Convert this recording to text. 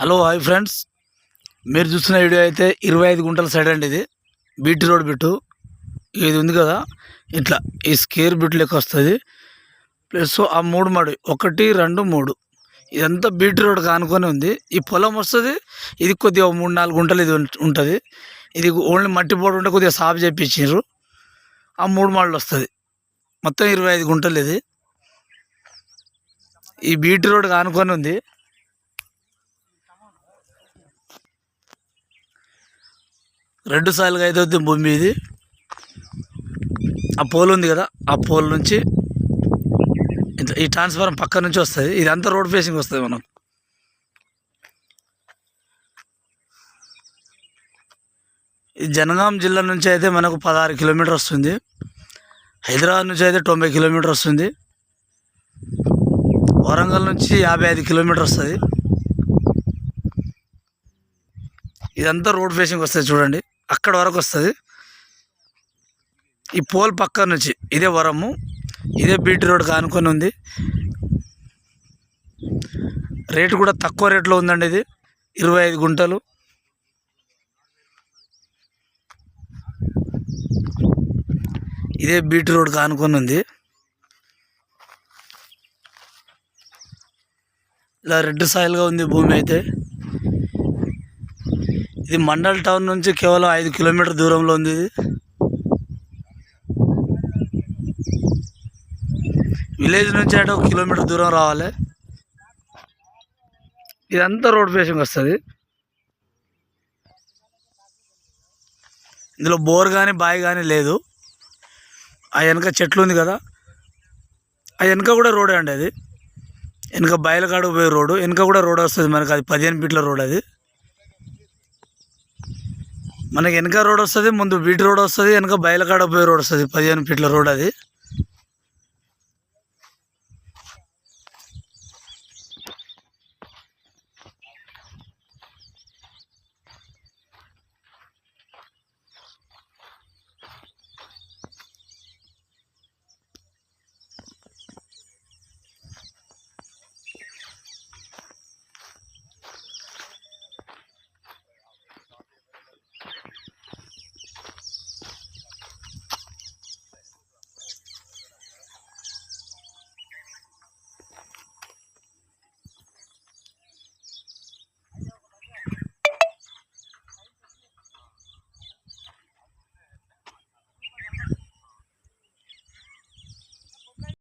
Hello hi friends. మీరు చూస్తున్న video అయితే ఇరవై ఐదు గుంటల సైడ్ అండి ఇది. BT road bit. ఇది ఉంది కదా. ఇట్లా ఈ స్కేర్ బిట్ లెక్క వస్తుంది. ప్లస్ ఆ మూడు మడి ఒకటి రెండు మూడు. ఇదంతా బీటీ రోడ్ కానుకొని ఉంది. ఈ పొలం వస్తుంది. ఇది కొద్దిగా మూడు నాలుగు గుంటలు ఇది ఉంటుంది. ఇది ఓన్లీ మట్టి పోటు ఉంటే కొద్దిగా సాఫ్ చేయించారు ఆ మూడు మాడలు వస్తుంది. మొత్తం ఇరవై ఐదు గుంటలు ఇది. ఈ బీటీ రోడ్ కానుకొని ఉంది. రెండు సార్లుగా అయితే భూమి ఇది ఆ పోల్ ఉంది కదా ఆ పోల్ నుంచి ఈ ట్రాన్స్ఫారం పక్క నుంచి వస్తుంది. ఇదంతా రోడ్ ఫేసింగ్ వస్తుంది మనం. ఈ జనగాం జిల్లా నుంచి అయితే మనకు పదహారు కిలోమీటర్ వస్తుంది. హైదరాబాద్ నుంచి అయితే తొంభై కిలోమీటర్ వస్తుంది. వరంగల్ నుంచి యాభై ఐదు కిలోమీటర్ వస్తుంది. ఇదంతా రోడ్ ఫేసింగ్ వస్తుంది చూడండి. అక్కడ వరకు వస్తుంది. ఈ పోల్ పక్క నుంచి ఇదే వరము ఇదే బీటీ రోడ్ కానుకొని ఉంది. రేటు కూడా తక్కువ రేట్లో ఉందండి ఇది. ఇరవై ఐదు గుంటలు. ఇదే బీటీ రోడ్ కానుకొని ఉంది. ఇలా రెడ్ సాయిల్గా ఉంది భూమి అయితే. ఇది మండల్ టౌన్ నుంచి కేవలం ఐదు కిలోమీటర్ దూరంలో ఉంది ఇది. విలేజ్ నుంచి అంటే ఒక కిలోమీటర్ దూరం రావాలి. ఇదంతా రోడ్ ఫేసింగ్ వస్తుంది. ఇందులో బోర్ కానీ బావి కానీ లేదు. ఆ వెనక చెట్లు ఉంది కదా. ఆ వెనక కూడా రోడే అండి అది. వెనక బయలుకాడు పోయే రోడ్డు. వెనక కూడా రోడ్ వస్తుంది మనకి. అది పదిహేను ఫీట్ల రోడ్ అది. మనకి వెనక రోడ్ వస్తుంది ముందు బీటీ రోడ్ వస్తుంది వెనక బయలుకాడ పోయే రోడ్ వస్తుంది పదిహేను ఫీట్ల రోడ్ అది.